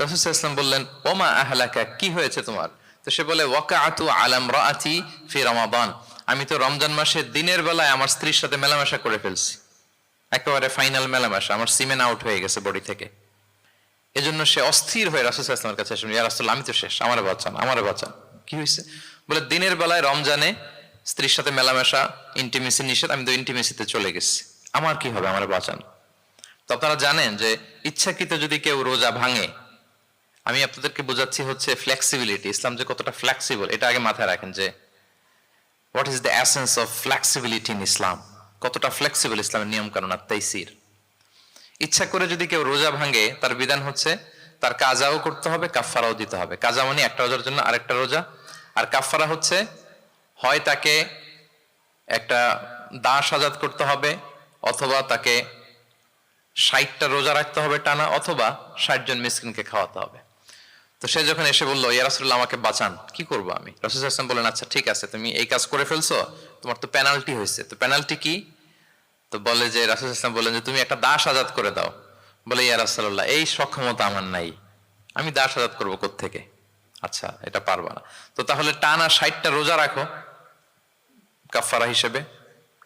রসুলাম বললেন, ওমা আহলাকা, কি হয়েছে তোমার? তো সে বলে ওয়াকা আতু আলাম রাআতি ফি রমাদান। আমি তো রমজান মাসে দিনের বেলায় আমার স্ত্রীর সাথে মেলামেশা করে ফেলছি। একেবারে ফাইনাল মেলামেশা, আমার সিমেন আউট হয়ে গেছে বডি থেকে। এজন্য সে অস্থির হয়ে রাসুলামের কাছে আসেন, ইয়া রাসুল আমি তো শেষ, আমারে বাঁচান আমারে বাঁচান। কি হয়েছে? বলে, দিনের বেলায় রমজানে স্ত্রীর সাথে মেলামেশা ইন্টিমেসি নিষেধ, আমি তো ইন্টিমেসিতে চলে গেছি। আমার কি হবে? আমার বাঁচান। তো আপনারা জানেন যে ইচ্ছাকৃত যদি কেউ রোজা ভাঙে আমি আপনাদেরকে বোঝাচ্ছি হচ্ছে ফ্লেক্সিবিলিটি ইসলাম যে কতটা ফ্লেক্সিবল এটা আগে মাথায় রাখেন যে what is the essence of flexibility in Islam কতটা ফ্লেক্সিবল ইসলামের নিয়ম কানুন আর তাইসির? ইচ্ছা করে যদি কেউ রোজা ভাঙে, তার বিধান হচ্ছে তার কাজাও করতে হবে কাফারাও দিতে হবে। কাজা মানে একটা রোজার জন্য আরেকটা রোজা। আর কাফারা হচ্ছে, হয় তাকে একটা দাস আজাদ করতে হবে, অথবা তাকে ষাটটা রোজা রাখতে হবে টানা, অথবা ষাট জন মিসকিনকে খাওয়াতে হবে। তো সে যখন এসে বলল, ইয়া রাসুল্লাহ আমাকে বাঁচান। কি করব আমি? রসুল হাসান বললেন আচ্ছা ঠিক আছে, তুমি এই কাজ করে ফেলছো, তোমার তো পেনাল্টি হয়েছে। তো পেনাল্টি কি? তো বলে যে, রাসুল ইসলাম বললেন যে, তুমি একটা দাস আজাদ করে দাও। বলে, ইয়া রাসুল্লাহ এই সক্ষমতা আমার নাই। আমি দাস আজাদ করব থেকে আচ্ছা এটা পারবা না। তো তাহলে টানা ষাটটা রোজা রাখো কাফারা হিসেবে।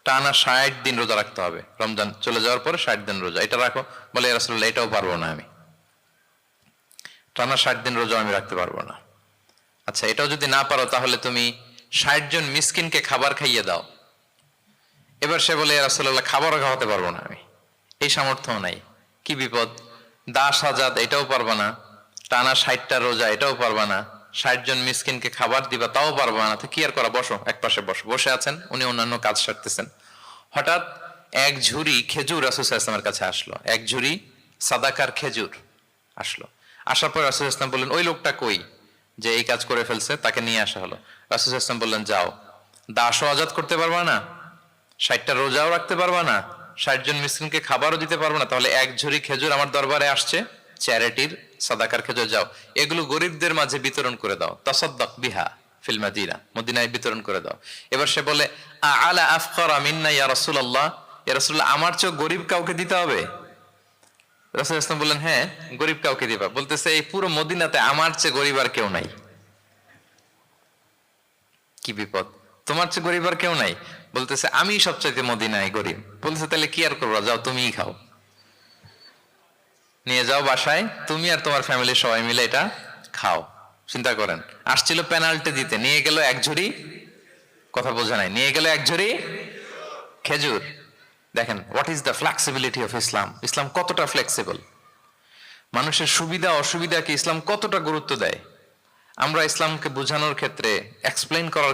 টানা ষাট দিন রোজা রাখতে হবে। রমজান চলে যাওয়ার পরে ষাট দিন রোজা। এটা রাখো। বলে রাসুল্লাহ এটাও পারব না আমি। টানা ষাট দিন রোজা আমি রাখতে পারব না। আচ্ছা এটাও যদি না পারো, তাহলে তুমি ষাট জন মিসকিনকে খাবার খাইয়ে দাও। এবার সে বলে রাসুল্লাহ খাবারও খাওয়াতে পারব না আমি। এই সামর্থ্য নাই। কি বিপদ? দাস আজাদ, এটাও পারবা না। টানা ষাটটা রোজা, এটাও পারবা না। ষাট জন মিসকিনকে খাবার দিবা, তাও পারবা না। তো কি আর করা? বসো, এক পাশে বসো। বসে আছেন, উনি অন্যান্য কাজ সারতেছেন। হঠাৎ এক ঝুড়ি খেজুর রাসুল ইসলামের কাছে আসলো। এক ঝুড়ি সাদাকার খেজুর আসলো। আসার পর রাসুল ইসলাম বললেন, ওই লোকটা কই যে এই কাজ করে ফেলছে, তাকে নিয়ে আসা হলো? রাসুল ইসলাম বললেন, যাও। দাসও আজাদ করতে পারবা না, ষাটটা রোজাও রাখতে পারবা না, ষাট জন মিসকিনকে খাবারও দিতে পারব না, তাহলে এক ঝুড়ি খেজুর আমার দরবারে আসছে, চ্যারিটির সাদাকার খেজুর যাও। এগুলো গরিবদের মাঝে বিতরণ করে দাও। তাসাদ্দাক বিহা ফিল মাদিনা, মদিনায় বিতরণ করে দাও। এবার সে বলে আলা আফকারা মিন্না ইয়া রাসূলুল্লাহ ইয়া রাসূলুল্লাহ, আমার চেয়ে গরিব কাউকে দিতে হবে? রাসূল ইসলাম বললেন হ্যাঁ গরিব কাউকে দিবা। বলতেছে, এই পুরো মদিনাতে আমার চেয়ে গরিব আর কেউ নাই। কি বিপদ? তোমার চেয়ে গরিব আর কেউ নাই। বলতেছে, আমি সবচাইতে মদিনায় গরিব। বলতেছে, তাহলে কি আর করব? যাও, তুমিই খাও। নিয়ে যাও বাসায়, তুমি আর তোমার ফ্যামিলির সবাই মিলে এটা খাও। চিন্তা করেন, আসছিল পেনাল্টি দিতে। নিয়ে গেল এক ঝুড়ি, কথা বোঝা নাই। নিয়ে গেল এক ঝুড়ি খেজুর। দেখেন what is the flexibility of Islam ইসলাম কতটা ফ্লেক্সিবল মানুষের সুবিধা, অসুবিধাকে ইসলাম কতটা গুরুত্ব দেয়? আমরা ইসলামকে বোঝানোর ক্ষেত্রে এক্সপ্লেন করার